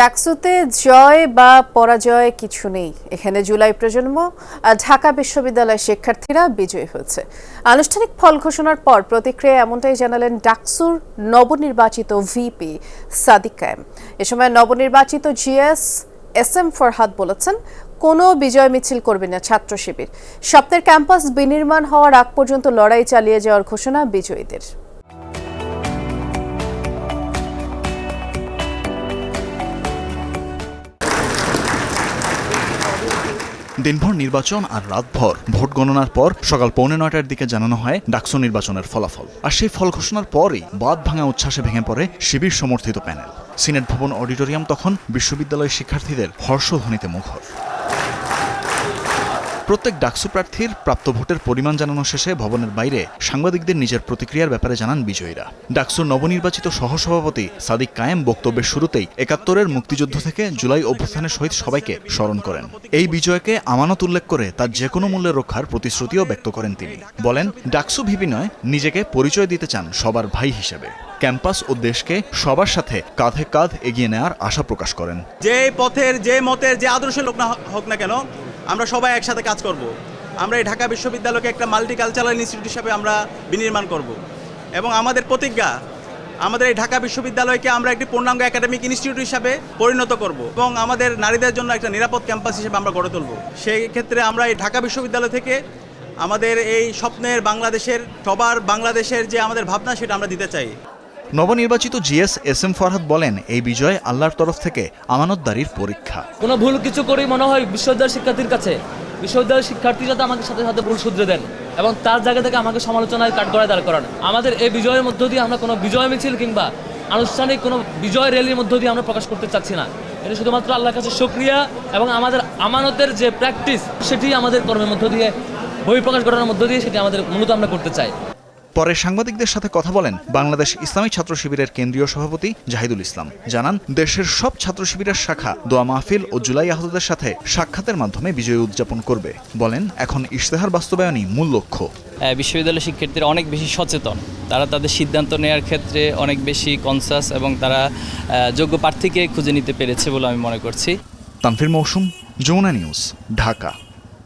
ডাকসুতে জয় বা পরাজয় কিছু নেই। এখানে জুলাই প্রজন্ম ঢাকা বিশ্ববিদ্যালয়ের শিক্ষার্থীরা বিজয়ী হয়েছে। আনুষ্ঠানিক ফল ঘোষণার পর প্রতিক্রিয়া এমনটাই জানালেন ডাকসুর নবনির্বাচিত ভিপি সাদিক কায়েম। এ সময় নবনির্বাচিত জিএস এস এম ফরহাদ বলেছেন, কোনো বিজয় মিছিল করবে না ছাত্র শিবির। স্বপ্নের ক্যাম্পাস বিনির্মাণ হওয়ার আগ পর্যন্ত লড়াই চালিয়ে যাওয়ার ঘোষণা বিজয়ীদের। দিনভর নির্বাচন আর রাতভর ভোট গণনার পর সকাল পৌনে নয়টার দিকে জানানো হয় ডাকসু নির্বাচনের ফলাফল। আর সেই ফল ঘোষণার পরই বাদ ভাঙা উচ্ছ্বাসে ভেঙে পড়ে শিবির সমর্থিত প্যানেল। সিনেট ভবন অডিটোরিয়াম তখন বিশ্ববিদ্যালয়ের শিক্ষার্থীদের হর্ষধ্বনিতে মুখর। প্রত্যেক ডাকসু প্রার্থীর প্রাপ্ত ভোটের পরিমাণ জানানো শেষে ভবনের বাইরে সাংবাদিকদের নিজের প্রতিক্রিয়ার ব্যাপারে জানান বিজয়ীরা। ডাকসুর নবনির্বাচিত সহসভাপতি সাদিক কায়েম বক্তব্যের শুরুতেই একাত্তরের মুক্তিযুদ্ধ থেকে জুলাই অভ্যুত্থানের সহিত সবাইকে স্মরণ করেন। এই বিজয়কে আমানত উল্লেখ করে তার যে কোনো মূল্যে রক্ষার প্রতিশ্রুতিও ব্যক্ত করেন তিনি। বলেন, ডাকসু ভিপি নয়, নিজেকে পরিচয় দিতে চান সবার ভাই হিসেবে। ক্যাম্পাস ও দেশকে সবার সাথে কাঁধে কাঁধ এগিয়ে নেওয়ার আশা প্রকাশ করেন। যে পথের যে মতের, যে আদর্শের লোক না হোক না কেন আমরা সবাই একসাথে কাজ করব। আমরা এই ঢাকা বিশ্ববিদ্যালয়কে একটা মাল্টিকালচারাল ইনস্টিটিউট হিসাবে আমরা বিনির্মাণ করব। এবং আমাদের প্রতিজ্ঞা, আমাদের এই ঢাকা বিশ্ববিদ্যালয়কে আমরা একটি পূর্ণাঙ্গ একাডেমিক ইনস্টিটিউট হিসাবে পরিণত করব এবং আমাদের নারীদের জন্য একটা নিরাপদ ক্যাম্পাস হিসেবে আমরা গড়ে তুলব সেই ক্ষেত্রে আমরা এই ঢাকা বিশ্ববিদ্যালয় থেকে আমাদের এই স্বপ্নের বাংলাদেশের, সবার বাংলাদেশের যে আমাদের ভাবনা সেটা আমরা দিতে চাই নবনির্বাচিত জিএস এস এম ফরহাদ বলেন, এই বিজয় আল্লাহর তরফ থেকে আমানতদারির পরীক্ষা। কোনো ভুল কিছু করেই মনে হয় বিশ্ববিদ্যালয়ের শিক্ষার্থীর কাছে। বিশ্ববিদ্যালয়ের শিক্ষার্থী যাতে আমাকে সাথে সাথে ভুল শুধরে দেন এবং তার জায়গা থেকে আমাকে সমালোচনায় কাঠগড়ায় দাঁড় করান। আমাদের এই বিজয়ের মধ্য দিয়ে আমরা কোনো বিজয় মিছিল কিংবা আনুষ্ঠানিক কোনো বিজয় র্যালির মধ্য দিয়ে আমরা প্রকাশ করতে চাচ্ছি না। এটা শুধুমাত্র আল্লাহর কাছে সক্রিয়া এবং আমাদের আমানতের যে প্র্যাকটিস সেটি আমাদের কর্মের মধ্য দিয়ে, বহিঃপ্রকাশ ঘটানোর মধ্য দিয়ে সেটি আমাদের মূলত আমরা করতে চাই। পরে সাংবাদিকদের সাথে কথা বলেন বাংলাদেশ ইসলামী ছাত্র শিবিরের কেন্দ্রীয় সভাপতি জাহিদুল ইসলাম। জানান দেশের সব ছাত্র শিবিরের শাখা দোয়া মাহফিল ও জুলাই আহতদের সাথে সাক্ষাতের মাধ্যমে বিজয় উদযাপন করবে। বলেন এখন ইশতেহার বাস্তবায়নই মূল লক্ষ্য। আহ, বিশ্ববিদ্যালয়ের শিক্ষার্থীরা অনেক বেশি সচেতন। তারা তাদের সিদ্ধান্ত নেওয়ার ক্ষেত্রে অনেক বেশি কনসাস এবং তারা যোগ্য প্রার্থীকে খুঁজে নিতে পেরেছে বলে আমি মনে করছি। তানফির মৌসুম যমুনা নিউজ ঢাকা।